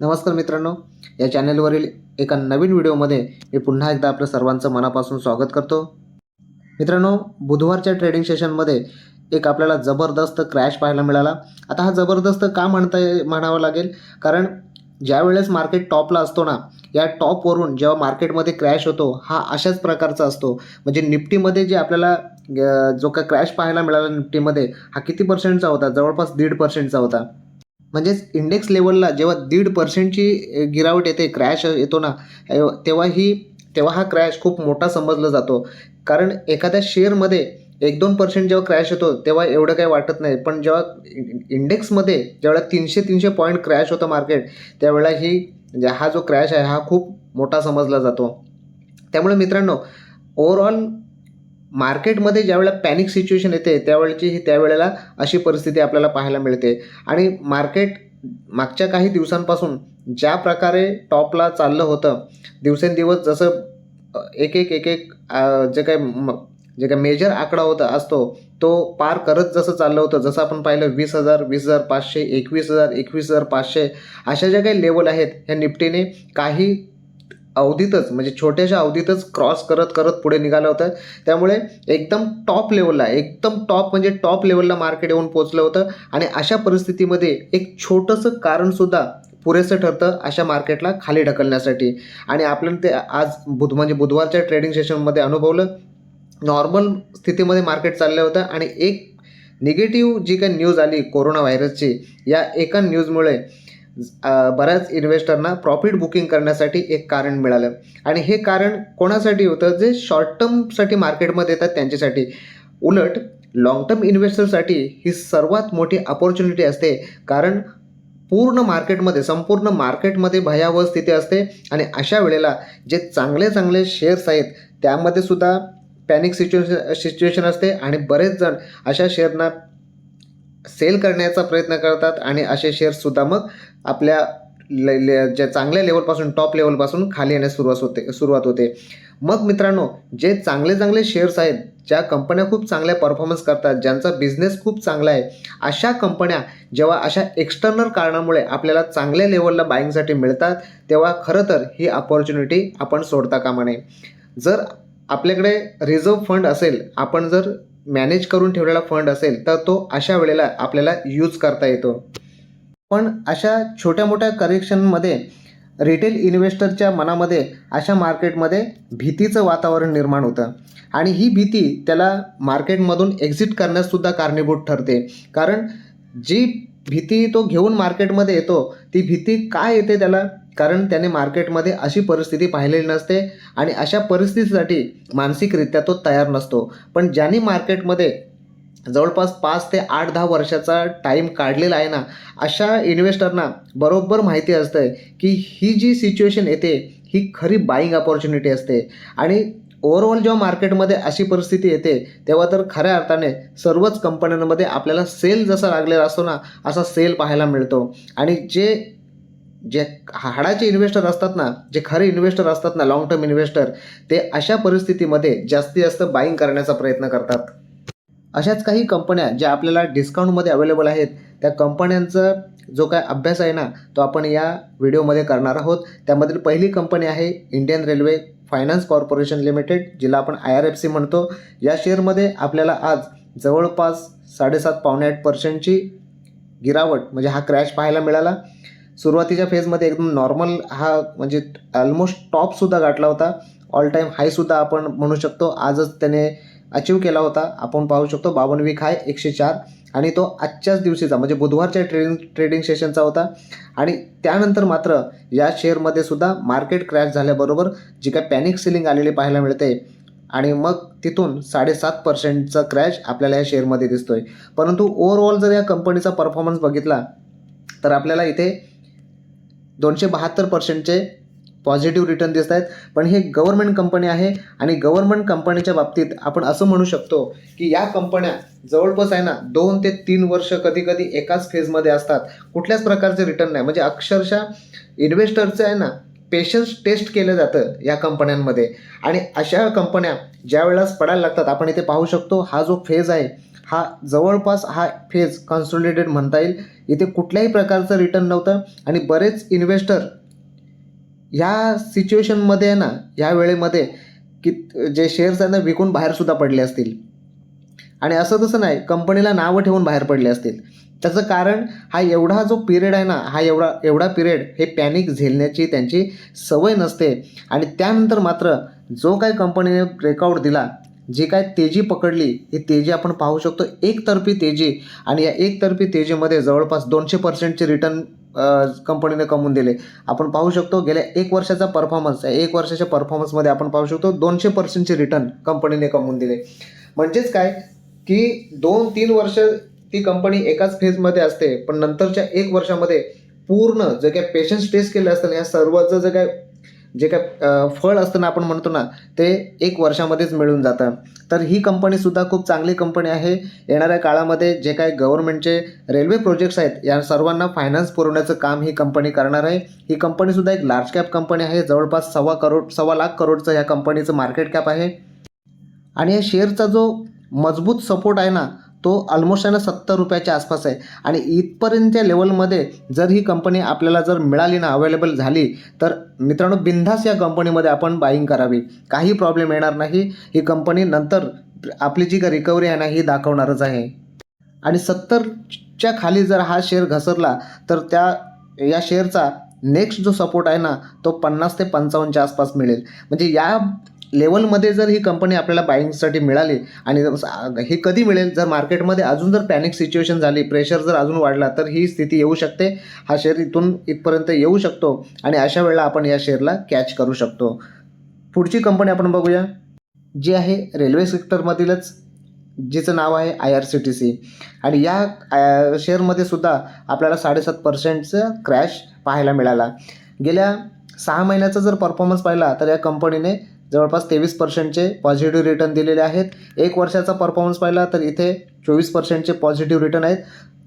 नमस्कार मित्रांनो या चॅनेलवरील एका नवीन व्हिडिओमध्ये मी पुन्हा एकदा आपलं सर्वांचं मनापासून स्वागत करतो. मित्रांनो बुधवारच्या ट्रेडिंग सेशनमध्ये एक आपल्याला जबरदस्त क्रॅश पाहायला मिळाला. आता हा जबरदस्त का म्हणता ये- म्हणावं लागेल? कारण ज्या वेळेस मार्केट टॉपला असतो ना या टॉपवरून जेव्हा मार्केटमध्ये क्रॅश होतो हा अशाच प्रकारचा असतो. म्हणजे निफ्टीमध्ये जे आपल्याला जो काय क्रॅश पाहायला मिळाला निफ्टीमध्ये हा किती पर्सेंटचा होता? जवळपास दीड पर्सेंटचा होता. म्हणजेच इंडेक्स लेवलला जेव्हा दीड पर्सेंटची गिरावट येते क्रॅश येतो ना तेव्हा ही तेव्हा हा क्रॅश खूप मोठा समजला जातो. कारण एखाद्या शेअरमध्ये एक दोन पर्सेंट जेव्हा क्रॅश येतो तेव्हा एवढं काही वाटत नाही. पण जेव्हा इंडेक्समध्ये जेवढा तीनशे तीनशे पॉईंट क्रॅश होतं मार्केट त्यावेळेला ही हा जो क्रॅश आहे हा खूप मोठा समजला जातो. त्यामुळे मित्रांनो ओव्हरऑल मार्केटमध्ये ज्यावेळेला पॅनिक सिच्युएशन येते त्यावेळेची ही त्यावेळेला अशी परिस्थिती आपल्याला पाहायला मिळते. आणि मार्केट मागच्या काही दिवसांपासून ज्या प्रकारे टॉपला चाललं होतं दिवसेंदिवस जसं एक एक एक एक जे काय म जे काय मेजर आकडा होता असतो तो पार करत जसं चाललं होतं जसं आपण पाहिलं वीस हजार वीस हजार पाचशे एकवीस हजार एकवीस हजार पाचशे अशा ज्या काही लेवल आहेत ह्या निफ्टीने काही अवधीतच म्हणजे छोट्याशा अवधीतच क्रॉस करत करत पुढे निघालं होतं. त्यामुळे एकदम टॉप लेवलला एकदम टॉप म्हणजे टॉप लेवलला मार्केट येऊन पोचलं होतं. आणि अशा परिस्थितीमध्ये एक छोटंसं कारणसुद्धा पुरेसं ठरतं अशा मार्केटला खाली ढकलण्यासाठी. आणि आपल्याला ते आज बुध म्हणजे बुधवारच्या ट्रेडिंग सेशनमध्ये अनुभवलं. नॉर्मल स्थितीमध्ये मार्केट चाललं होतं. आणि एक निगेटिव्ह जी काही न्यूज आली कोरोना व्हायरसची या एका न्यूजमुळे बऱ्याच इन्व्हेस्टरना प्रॉफिट बुकिंग करण्यासाठी एक कारण मिळालं. आणि हे कारण कोणासाठी होतं? जे शॉर्ट टर्मसाठी मार्केटमध्ये येतात त्यांच्यासाठी. उलट लाँग टर्म इन्व्हेस्टरसाठी ही सर्वात मोठी अपॉर्च्युनिटी असते. कारण पूर्ण मार्केटमध्ये संपूर्ण मार्केटमध्ये भयावह स्थिती असते. आणि अशा वेळेला जे चांगले चांगले शेअर्स आहेत त्यामध्ये सुद्धा पॅनिक सिच्युएशन सिच्युएशन असते. आणि बरेच जण अशा शेअरना सेल करण्याचा प्रयत्न करतात. आणि असे शेअर्ससुद्धा मग आपल्या ले ले ज्या चांगल्या लेवलपासून टॉप लेवलपासून खाली येण्यास सुरुवात होते सुरुवात होते. मग मित्रांनो जे चांगले चांगले शेअर्स आहेत ज्या कंपन्या खूप चांगल्या परफॉर्मन्स करतात ज्यांचा बिझनेस खूप चांगला आहे अशा कंपन्या जेव्हा अशा एक्सटर्नल कारणामुळे आपल्याला चांगल्या लेवलला बाईंगसाठी मिळतात तेव्हा खरं तर ही अपॉर्च्युनिटी आपण सोडता कामा नये. जर आपल्याकडे रिझर्व्ह फंड असेल आपण जर मॅनेज करून ठेवलेला फंड असेल तर तो अशा वेळेला आपल्याला यूज करता येतो. पण अशा छोट्या मोठ्या करेक्शनमध्ये रिटेल इन्व्हेस्टरच्या मनामध्ये अशा मार्केटमध्ये भीतीचं वातावरण निर्माण होतं. आणि ही भीती त्याला मार्केटमधून एक्झिट करण्याससुद्धा कारणीभूत ठरते. कारण जी भीती तो घेऊन मार्केटमध्ये येतो ती भीती काय येते त्याला? कारण त्याने मार्केटमध्ये अशी परिस्थिती पाहिलेली नसते आणि अशा परिस्थितीसाठी मानसिकरित्या तो तयार नसतो. पण ज्यांनी मार्केटमध्ये जवळपास पाच ते आठ दहा वर्षाचा टाईम काढलेला आहे ना अशा इन्व्हेस्टरना बरोबर माहिती असतं की ही जी सिच्युएशन येते ही खरी बाईंग अपॉर्च्युनिटी असते. आणि ओव्हरऑल जेव्हा मार्केटमध्ये अशी परिस्थिती येते तेव्हा तर खऱ्या अर्थाने सर्वच कंपन्यांमध्ये आपल्याला सेल जसा लागलेला असतो ना असा सेल पाहायला मिळतो. आणि जे जे हाडाचे इन्व्हेस्टर असतात ना जे खरे इन्व्हेस्टर असतात ना लाँग टर्म इन्व्हेस्टर ते अशा परिस्थितीमध्ये जास्तीत जास्त बाईंग करण्याचा प्रयत्न करतात. अशाच काही कंपन्या ज्या आपल्याला डिस्काउंटमध्ये अवेलेबल आहेत त्या कंपन्यांचा जो काय अभ्यास आहे ना तो आपण या व्हिडिओमध्ये करणार आहोत. त्यामधील पहिली कंपनी आहे Indian railway finance corporation limited जिला आपण आय आर एफ सी म्हणतो. या शेअरमध्ये आपल्याला आज जवळपास साडेसात पावणे आठ पर्सेंटची गिरावट म्हणजे हा क्रॅश पाहायला मिळाला. सुरुवातीच्या फेजमध्ये एकदम नॉर्मल हा म्हणजे ऑलमोस्ट टॉपसुद्धा गाठला होता. ऑल टाईम हायसुद्धा आपण म्हणू शकतो. आजच त्याने अचीव केला होता. आपण पाहू शकतो बावन्न वीक हाय एकशे चार. आणि तो आजच्याच दिवशीचा म्हणजे बुधवारच्या ट्रेडिंग ट्रेडिंग सेशनचा होता. आणि त्यानंतर मात्र या शेअरमध्ये सुद्धा मार्केट क्रॅश झाल्याबरोबर जी काय पॅनिक सिलिंग आलेली पाहायला मिळते आणि मग तिथून साडेसात पर्सेंटचा क्रॅश आपल्याला या शेअरमध्ये दिसतो आहे परंतु ओव्हरऑल जर या कंपनीचा परफॉर्मन्स बघितला तर आपल्याला इथे दोनशे बहात्तर पर्सेंटचे पॉझिटिव्ह रिटर्न दिसत आहेत. पण हे गव्हर्नमेंट कंपनी आहे आणि गव्हर्नमेंट कंपनीच्या बाबतीत आपण असं म्हणू शकतो की या कंपन्या जवळपास आहे ना दोन ते तीन वर्ष कधी कधी एकाच फेजमध्ये असतात. कुठल्याच प्रकारचे रिटर्न नाही. म्हणजे अक्षरशः इन्व्हेस्टरचं आहे ना पेशन्स टेस्ट केलं जातं या कंपन्यांमध्ये आणि अशा कंपन्या ज्या वेळेस पडायला लागतात आपण इथे पाहू शकतो हा जो फेज आहे हा जवळपास हा फेज कन्सोलिडेटेड म्हणता येईल. इथे कुठल्याही प्रकारचं रिटर्न नव्हतं आणि बरेच इन्व्हेस्टर ह्या सिच्युएशनमध्ये आहे ना ह्या वेळेमध्ये की जे शेअर्स आहेत ना विकून बाहेरसुद्धा पडले असतील. आणि असं तसं नाही कंपनीला नावं ठेवून बाहेर पडले असतील. त्याचं कारण हा एवढा जो पिरियड आहे ना हा एवढा एवढा पिरियड हे पॅनिक झेलण्याची त्यांची सवय नसते. आणि त्यानंतर मात्र जो काय कंपनीने ब्रेकआउट दिला जी काय तेजी पकडली ही तेजी आपण पाहू शकतो. एकतर्फी तेजी. आणि या एकतर्फी तेजीमध्ये जवळपास दोनशे पर्सेंटचे रिटर्न कंपनीने कमवून दिले. आपण पाहू शकतो गेल्या एक वर्षाचा परफॉर्मन्स एक वर्षाच्या परफॉर्मन्समध्ये आपण पाहू शकतो दोनशे पर्सेंटचे रिटर्न कंपनीने कमवून दिले. म्हणजेच काय? की दोन तीन वर्ष ती कंपनी एकाच फेजमध्ये असते पण नंतरच्या एक वर्षामध्ये पूर्ण जे काय पेशन्स टेस्ट केले असतात ना या सर्वाचं जे काय जे काय फळ असतं ना आपण म्हणतो ना ते एक वर्षामध्येच मिळून जातं. तर ही कंपनीसुद्धा खूप चांगली कंपनी आहे. येणाऱ्या काळामध्ये जे काय गव्हर्नमेंटचे रेल्वे प्रोजेक्ट्स आहेत या सर्वांना फायनान्स पुरवण्याचं काम ही कंपनी करणार आहे. ही कंपनीसुद्धा एक लार्ज कॅप कंपनी आहे. जवळपास सव्वा करोड सव्वा लाख करोडचं ह्या कंपनीचं मार्केट कॅप आहे. आणि या शेअरचा जो मजबूत सपोर्ट आहे ना तो ऑलमोस्ट आहे ना सत्तर रुपयाच्या आसपास आहे. आणि इथपर्यंतच्या लेवलमध्ये जर ही कंपनी आपल्याला जर मिळाली ना अवेलेबल झाली तर मित्रांनो बिंधास या कंपनीमध्ये आपण बाईंग करावी. काही प्रॉब्लेम येणार नाही. ही कंपनी नंतर आपली जी का रिकव्हरी आहे ना ही दाखवणारच आहे. आणि सत्तरच्या खाली जर हा शेअर घसरला तर त्या या शेअरचा नेक्स्ट जो सपोर्ट आहे ना तो पन्नास ते पंचावन्नच्या आसपास मिळेल. म्हणजे या लेवलमध्ये जर ही कंपनी आपल्याला बाईंगसाठी मिळाली आणि जर- हे कधी मिळेल जर मार्केटमध्ये अजून जर पॅनिक सिच्युएशन झाली प्रेशर जर अजून वाढला तर ही स्थिती येऊ शकते. हा शेअर इथून इथपर्यंत येऊ शकतो आणि अशा वेळेला आपण या शेअरला कॅच करू शकतो. पुढची कंपनी आपण बघूया जी आहे रेल्वे सेक्टरमधीलच जिचं नाव आहे I R C T C आणि या शेअरमध्ये सुद्धा आपल्याला साडेसात पर्सेंटचं क्रॅश पाहायला मिळाला. गेल्या सहा महिन्याचा जर परफॉर्मन्स पाहिला तर या कंपनीने जवळपास तेवीस पर्सेंटचे पॉझिटिव्ह रिटर्न दिलेले आहेत. एक वर्षाचा परफॉर्मन्स पाहिला तर इथे चोवीस पर्सेंटचे पॉझिटिव्ह रिटर्न आहेत.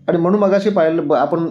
आणि म्हणून मगाशी पाहिलं ब- आपण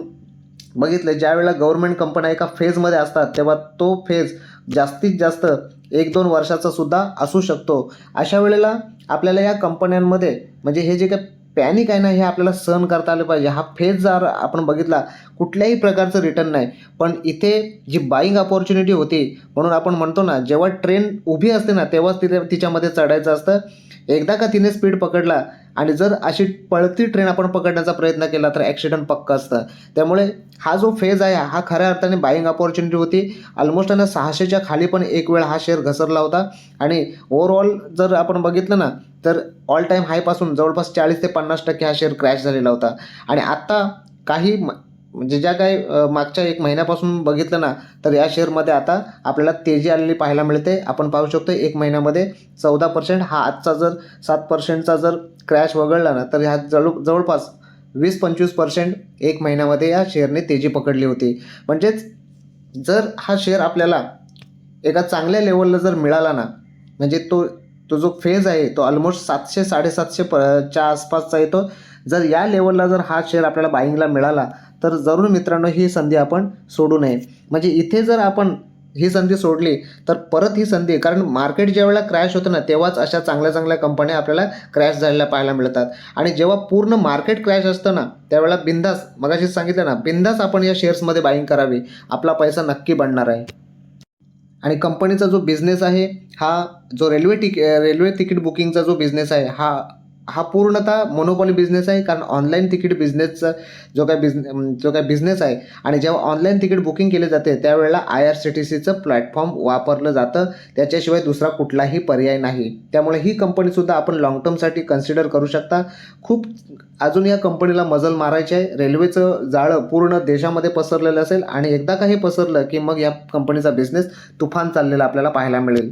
बघितलं ज्या वेळेला गव्हर्नमेंट कंपन्या एका फेजमध्ये असतात तेव्हा तो फेज जास्तीत जास्त एक दोन वर्षाचा सुद्धा असू शकतो. अशा वेळेला आपल्याला या कंपन्यांमध्ये म्हणजे हे जे काही पॅनिक आहे ना हे आपल्याला सहन करता आलं पाहिजे. हा फेज जर आपण बघितला कुठल्याही प्रकारचं रिटर्न नाही. पण इथे जी बाईंग अपॉर्च्युनिटी होती म्हणून आपण म्हणतो ना जेव्हा ट्रेन उभी असते ना तेव्हाच तिथे तिच्यामध्ये चढायचं असतं. एकदा का तिने स्पीड पकडला आणि जर अशी पळती ट्रेन आपण पकडण्याचा प्रयत्न केला तर ॲक्सिडेंट पक्का असतं. त्यामुळे हा जो फेज आहे हा खऱ्या अर्थाने बाईंग अपॉर्च्युनिटी होती. ऑलमोस्ट आणि सहाशेच्या खाली पण एक वेळ हा शेअर घसरला होता. आणि ओव्हरऑल जर आपण बघितलं ना तर ऑल टाईम हायपासून जवळपास चाळीस ते पन्नास टक्के हा शेअर क्रॅश झालेला होता. आणि आत्ता काही म- म्हणजे ज्या काही मागच्या एक महिन्यापासून बघितलं ना तर या शेअरमध्ये आता आपल्याला तेजी आलेली पाहायला मिळते. आपण पाहू शकतो एक महिन्यामध्ये चौदा पर्सेंट हा आजचा जर सात पर्सेंटचा जर क्रॅश वगळला ना तर ह्या जवळ जवळपास वीस पंचवीस पर्सेंट एक महिन्यामध्ये या शेअरने तेजी पकडली होती. म्हणजेच जर हा शेअर आपल्याला एका चांगल्या लेवलला जर मिळाला ना म्हणजे तो तो जो फेज आहे तो ऑलमोस्ट सातशे साडेसातशे प च्या आसपासचा येतो. जर या लेवलला जर हा शेअर आपल्याला बाईंगला मिळाला तर जरूर मित्रांनो ही संधी आपण सोडू नये. म्हणजे इथे जर आपण ही संधी सोडली तर परत ही संधी कारण मार्केट ज्यावेळेला क्रॅश होतं ना तेव्हाच अशा चांगल्या चांगल्या कंपन्या आपल्याला क्रॅश झालेल्या पाहायला मिळतात. आणि जेव्हा पूर्ण मार्केट क्रॅश असतं ना त्यावेळेला बिंदास मगाशीच सांगितलं ना बिंदास आपण या शेअर्समध्ये बाईंग करावी. आपला पैसा नक्की बनणार आहे. आणि कंपनीचा जो बिझनेस आहे हा जो रेल्वे तिक रेल्वे तिकीट बुकिंगचा जो बिझनेस आहे हा हा पूर्णतः मोनोपॉली बिझनेस आहे कारण ऑनलाईन तिकीट बिझनेसचा जो काय बिझने जो काय बिझनेस आहे आणि जेव्हा ऑनलाईन तिकीट बुकिंग केले जाते त्यावेळेला आय आर सी टी सीचं प्लॅटफॉर्म वापरलं जातं. त्याच्याशिवाय दुसरा कुठलाही पर्याय नाही. त्यामुळे ही कंपनीसुद्धा आपण लाँग टर्मसाठी कन्सिडर करू शकता. खूप अजून या कंपनीला मजल मारायची आहे. रेल्वेचं जाळं पूर्ण देशामध्ये पसरलेलं असेल आणि एकदा का हे पसरलं की मग या कंपनीचा बिझनेस तुफान चाललेला आपल्याला पाहायला मिळेल.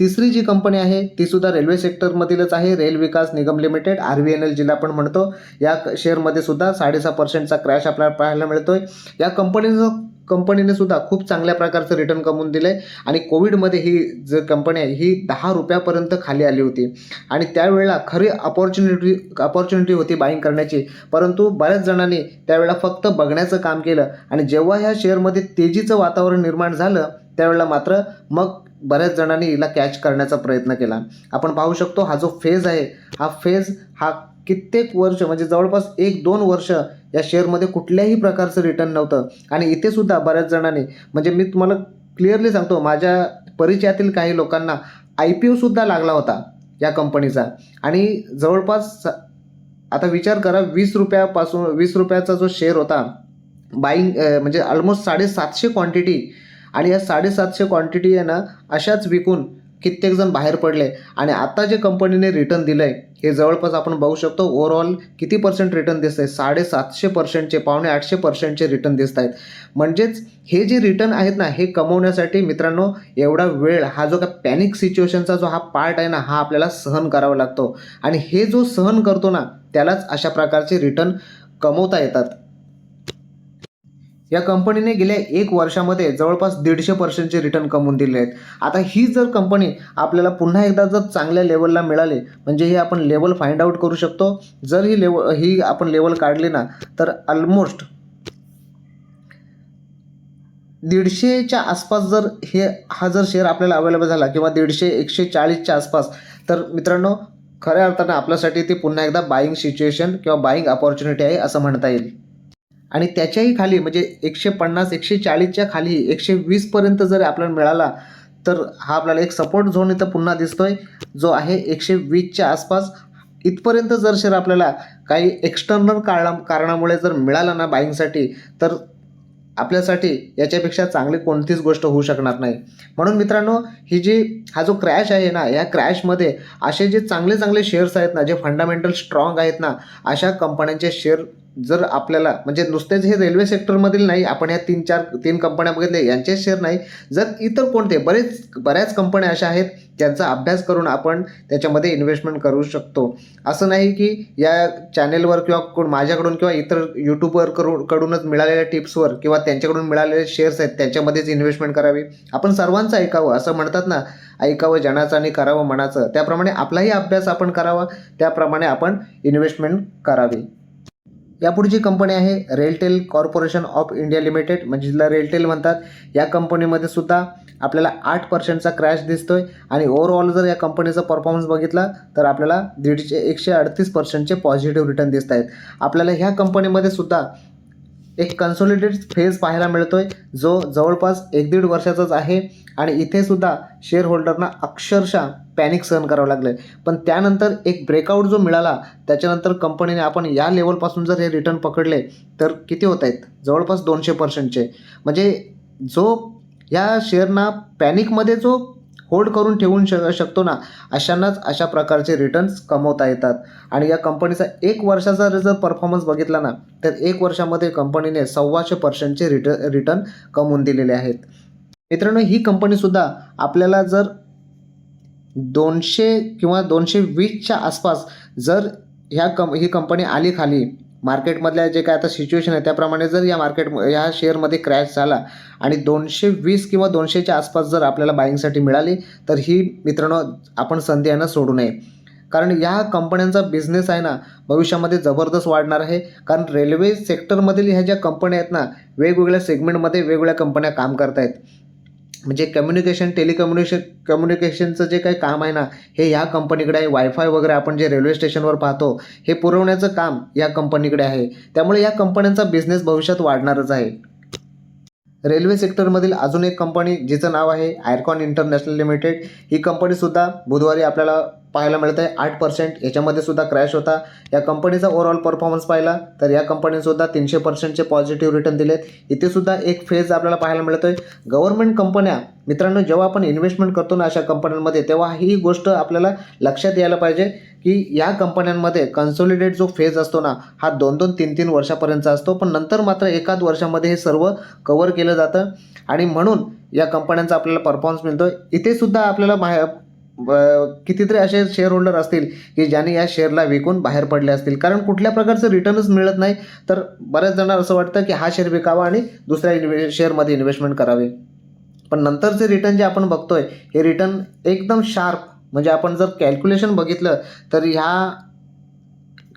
तिसरी जी कंपनी आहे ती सुद्धा रेल्वे सेक्टरमधीलच आहे. Rail Vikas Nigam limited R V N L जिला आपण म्हणतो. या क- शेअरमध्ये सुद्धा साडेसहा पर्सेंटचा क्रॅश आपल्याला पाहायला मिळतोय. या कंपनीचं कंपनीने सुद्धा खूप चांगल्या प्रकारचं रिटर्न कमवून दिलं आहे आणि कोविडमध्ये ही जी कंपनी आहे ही दहा रुपयापर्यंत खाली आली होती. आणि त्यावेळेला खरी अपॉर्च्युनिटी अपॉर्च्युनिटी होती बाईंग करण्याची. परंतु बऱ्याच जणांनी त्यावेळेला फक्त बघण्याचं काम केलं. आणि जेव्हा ह्या शेअरमध्ये तेजीचं वातावरण निर्माण झालं त्यावेळेला मात्र मग बऱ्याच जणांनी हिला कॅच करण्याचा प्रयत्न केला. आपण पाहू शकतो हा जो फेज आहे हा फेज हा कित्येक वर्ष म्हणजे जवळपास एक दोन वर्ष या शेअरमध्ये कुठल्याही प्रकारचं रिटर्न नव्हतं. आणि इथेसुद्धा बऱ्याच जणांनी म्हणजे मी तुम्हाला क्लिअरली सांगतो माझ्या परिचयातील काही लोकांना आय पी ओसुद्धा लागला होता या कंपनीचा आणि जवळपास स- आता विचार करा वीस रुपयापासून वीस रुपयाचा जो शेअर होता बाईंग म्हणजे ऑलमोस्ट साडेसातशे क्वांटिटी आणि या साडेसातशे क्वांटिटी आहे ना अशाच विकून कित्येकजण बाहेर पडले. आणि आता जे कंपनीने रिटर्न दिलं आहे हे जवळपास आपण बघू शकतो ओव्हरऑल किती पर्सेंट रिटर्न दिसत आहे साडेसातशे पर्सेंटचे पावणे आठशे पर्सेंटचे रिटर्न दिसत आहेत म्हणजेच हे जे रिटर्न आहेत ना हे कमवण्यासाठी मित्रांनो एवढा वेळ हा जो काय पॅनिक सिच्युएशनचा जो हा पार्ट आहे ना हा आपल्याला सहन करावा लागतो. आणि हे जो सहन करतो ना त्यालाच अशा प्रकारचे रिटर्न कमवता येतात. या कंपनीने गेल्या एक वर्षामध्ये जवळपास दीडशे पर्सेंटचे रिटर्न कमवून दिले आहेत. आता ही जर कंपनी आपल्याला पुन्हा एकदा जर चांगल्या लेवलला मिळाली म्हणजे हे आपण लेवल फाइंड आउट करू शकतो. जर ही लेवल ही आपण लेवल काढली ना तर ऑलमोस्ट दीडशेच्या आसपास जर हे हा जर शेअर आपल्याला अवेलेबल झाला किंवा दीडशे एकशे चाळीसच्या आसपास तर मित्रांनो खऱ्या अर्थानं आपल्यासाठी ती पुन्हा एकदा बाईंग सिच्युएशन किंवा बाईंग अपॉर्च्युनिटी आहे असं म्हणता येईल. आणि त्याच्याही खाली म्हणजे एकशे पन्नास एकशे चाळीसच्या खाली एकशे वीसपर्यंत जर आपल्याला मिळाला तर हा आपल्याला एक सपोर्ट झोन इथं पुन्हा दिसतोय जो आहे एकशे वीसच्या आसपास. इथपर्यंत जर शेअर आपल्याला काही एक्सटर्नल कारणा कारणामुळे जर मिळाला ना बाईंगसाठी तर आपल्यासाठी याच्यापेक्षा चांगली कोणतीच गोष्ट होऊ शकणार नाही. म्हणून मित्रांनो ही जी हा जो क्रॅश आहे ना या क्रॅशमध्ये असे जे चांगले चांगले शेअर्स आहेत ना जे फंडामेंटल स्ट्रॉंग आहेत ना अशा कंपन्यांचे शेअर जर आपल्याला म्हणजे नुसतेच हे रेल्वे सेक्टरमधील नाही आपण या तीन चार तीन कंपन्या बघितले यांचे शेअर नाही. जर इतर कोणते बरेच बऱ्याच कंपन्या अशा आहेत ज्यांचा अभ्यास करून आपण त्याच्यामध्ये इन्व्हेस्टमेंट करू शकतो. असं नाही की या चॅनेलवर किंवा कोण माझ्याकडून किंवा इतर यूट्यूबवर करून कडूनच मिळालेल्या टिप्सवर किंवा त्यांच्याकडून मिळालेले शेअर्स आहेत त्यांच्यामध्येच इन्व्हेस्टमेंट करावी. आपण सर्वांचं ऐकावं असं म्हणतात ना ऐकावं जनाचं आणि करावं मनाचं. त्याप्रमाणे आपलाही अभ्यास आपण करावा त्याप्रमाणे आपण इन्व्हेस्टमेंट करावी. यापुढची कंपनी आहे RailTel corporation of India limited म्हणजे जिला रेलटेल म्हणतात. या कंपनीमध्ये सुद्धा आपल्याला आठ पर्सेंटचा क्रॅश दिसतोय आणि ओव्हरऑल जर या कंपनीचा परफॉर्मन्स बघितला तर आपल्याला दीडशे एकशे अडतीस पर्सेंटचे पॉझिटिव्ह रिटर्न दिसत आहेत आपल्याला ह्या कंपनीमध्ये सुद्धा एक कन्सोलिडेट फेज पाहायला मिळतोय जो जवळपास एक दीड वर्षाचाच आहे आणि इथे सुद्धा शेअर होल्डरना अक्षरशः पॅनिक सहन करावं लागलं पण त्यानंतर एक ब्रेकआउट जो मिळाला त्याच्यानंतर कंपनीने आपण या लेवलपासून जर हे रिटर्न पकडले तर किती होत आहेत? जवळपास दोनशे पर्सेंटचे म्हणजे जो या शेअरना पॅनिकमध्ये जो होल्ड करून ठेवून श शकतो ना? अशांनाच अशा प्रकारचे रिटर्न्स कमवता येतात. आणि या कंपनीचा एक वर्षाचा जर परफॉर्मन्स बघितला ना तर एक वर्षामध्ये कंपनीने सव्वाशे पर्सेंटचे रिट रिटर्न कमवून दिलेले आहेत. मित्रांनो ही कंपनीसुद्धा आपल्याला जर दोनशे किंवा दोनशे वीसच्या आसपास जर ह्या कम ही कंपनी आली खाली मार्केटमधल्या जे काय आता सिच्युएशन आहे त्याप्रमाणे जर या मार्केट या शेअरमध्ये क्रॅश झाला आणि दोनशे वीस किंवा दोनशेच्या आसपास जर आपल्याला बाईंगसाठी मिळाली तर ही मित्रांनो आपण संधी यांना सोडू नये. कारण या कंपन्यांचा बिझनेस आहे ना भविष्यामध्ये जबरदस्त वाढणार आहे. कारण रेल्वे सेक्टरमधील ह्या ज्या कंपन्या आहेत ना वेगवेगळ्या सेगमेंटमध्ये वेगवेगळ्या कंपन्या काम करत आहेत म्हणजे कम्युनिकेशन टेलिकम्युनिकेशन कम्युनिकेशनचं जे काही काम आहे ना हे ह्या कंपनीकडे आहे. वायफाय वगैरे आपण जे रेल्वे स्टेशनवर पाहतो हे पुरवण्याचं काम या कंपनीकडे आहे. त्यामुळे या कंपन्यांचा बिझनेस भविष्यात वाढणारच आहे. रेल्वे सेक्टरमधील अजून एक कंपनी जिचं नाव आहे आयरकॉन इंटरनॅशनल लिमिटेड ही कंपनीसुद्धा बुधवारी आपल्याला पाहायला मिळत आहे आठ पर्सेंट याच्यामध्ये सुद्धा क्रॅश होता. या कंपनीचा ओव्हरऑल परफॉर्मन्स पाहिला तर या कंपनीसुद्धा तीनशे पर्सेंटचे पॉझिटिव्ह रिटर्न दिलेत. इथे सुद्धा एक फेज आपल्याला पाहायला मिळतो आहे गव्हर्नमेंट कंपन्या मित्रांनो जेव्हा आपण इन्व्हेस्टमेंट करतो ना अशा कंपन्यांमध्ये तेव्हा ही गोष्ट आपल्याला लक्षात यायला पाहिजे की या कंपन्यांमध्ये कन्सोलिडेट जो फेज असतो ना हा दोन दोन तीन तीन वर्षापर्यंतचा असतो. पण नंतर मात्र एकाच वर्षामध्ये हे सर्व कवर केलं जातं. आणि म्हणून या कंपन्यांचा आपल्याला परफॉर्मन्स मिळतो इथे सुद्धा आपल्याला माह ब- कितीतरी असे शेअर होल्डर असतील की ज्यांनी या शेअरला विकून बाहेर पडले असतील. कारण कुठल्या प्रकारचं रिटर्नच मिळत नाही तर बऱ्याच जणांना असं वाटतं की हा शेअर विकावा आणि दुसऱ्या इन्व्हे शेअरमध्ये इन्व्हेस्टमेंट करावे. पण नंतरचे रिटर्न जे आपण बघतोय हे रिटर्न एकदम शार्प म्हणजे आपण जर कॅल्क्युलेशन बघितलं तर ह्या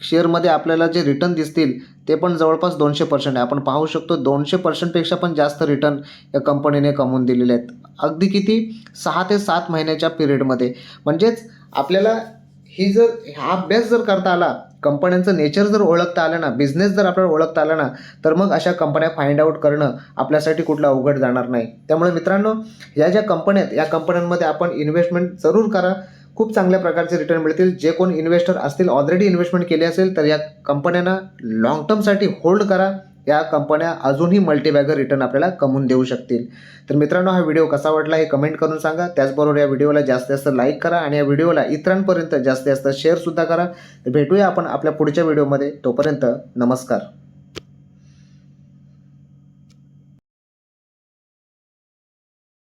शेअरमध्ये आपल्याला जे रिटर्न दिसतील ते पण जवळपास दोनशे पर्सेंट आहे. आपण पाहू शकतो दोनशे पर्सेंटपेक्षा पण जास्त रिटर्न या कंपनीने कमवून दिलेले आहेत. अगदी किती? सहा ते सात महिन्याच्या पिरियडमध्ये म्हणजेच आपल्याला ही जर हा अभ्यास जर करता आला कंपन्यांचं नेचर जर ओळखता आलं ना बिझनेस जर आपल्याला ओळखता आला ना तर मग अशा कंपन्या फाइंड आउट करणं आपल्यासाठी कुठलं अवघड जाणार नाही. त्यामुळे मित्रांनो या ज्या कंपन्या आहेत या कंपन्यांमध्ये आपण इन्व्हेस्टमेंट जरूर करा. खूप चांगल्या प्रकारचे रिटर्न मिळतील. जे कोण इन्व्हेस्टर असतील ऑलरेडी इन्व्हेस्टमेंट केली असेल तर या कंपन्यांना लाँग टर्मसाठी होल्ड करा. या कंपन्या अजूनही मल्टीबॅगर रिटर्न आपल्याला कमवून देऊ शकतील. तर मित्रांनो हा व्हिडिओ कसा वाटला हे कमेंट करून सांगा. त्याचबरोबर या व्हिडिओला जास्तीत जास्त लाईक करा आणि या व्हिडिओला इतरांपर्यंत जास्तीत जास्त शेअरसुद्धा करा. तर भेटूया आपण आपल्या पुढच्या व्हिडिओमध्ये तोपर्यंत नमस्कार.